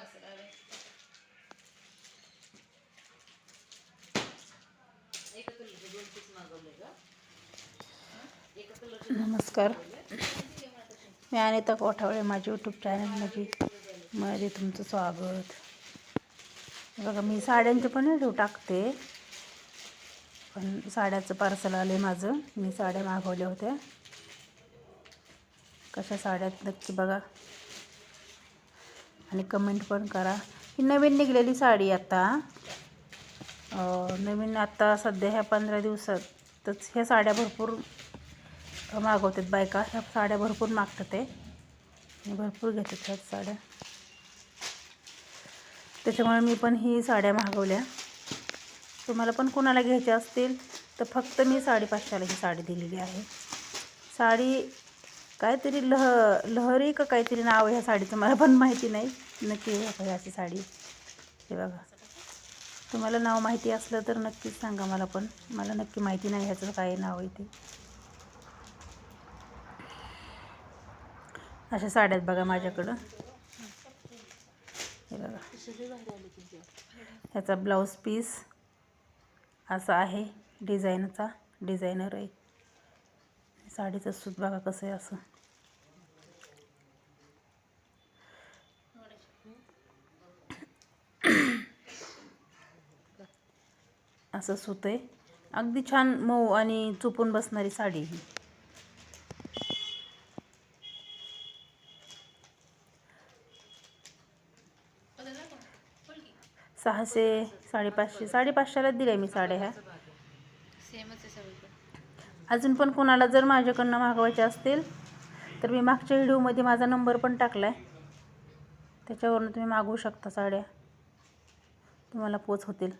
Parcel आले नमस्कार. मी अनिता कोठावळे माझे यूट्यूब चॅनलमध्ये मध्ये तुमचं स्वागत. बघा मी साड्यांचे पण व्हिडिओ टाकते. पण साड्याचं पार्सल आले माझं. मी साड्या मागवल्या होत्या. कशा साड्यात नक्की बघा. आणि कमेंट पण करा. ही नवीन निघलेली साडी आता. नवीन आता सध्या ह्या पंधरा दिवसातच ह्या साड्या भरपूर मागवतात बायका. ह्या साड्या भरपूर मागतात ते. भरपूर घेतात ह्या साड्या. त्याच्यामुळे मी पण ही साड्या मागवल्या. तुम्हाला पण कोणाला घ्यायच्या असतील तर फक्त मी साडेपाचशेला ही साडी दिलेली आहे. साडी काहीतरी लह लहरी का काहीतरी नाव आहे ह्या साडीचं मला पण माहिती नाही. नक्की बघा अशी साडी. हे बघा. तुम्हाला नाव माहिती असलं तर नक्कीच सांगा मला पण. मला नक्की माहिती नाही ह्याचं काय नाव आहे ते. अशा साड्या आहेत बघा माझ्याकडं. हे बघा. ह्याचा ब्लाऊज पीस असा आहे डिझाईनचा डिझायनर आहे. साडीचं सूत बघा कसं आहे असं. असं सूत आहे. अगदी छान मऊ आणि चुपून बसणारी साडी ही. सहाशे साडेपाचशे साडेपाचशेलाच दिल्या मी साड्या ह्या. सेमच आहे अजून पण कोणाला जर माझ्याकडनं मागवायचे असतील तर मी मागच्या व्हिडिओमध्ये माझा नंबर पण टाकला आहे त्याच्यावरून तुम्ही मागवू शकता साड्या. तुम्हाला पोच होतील.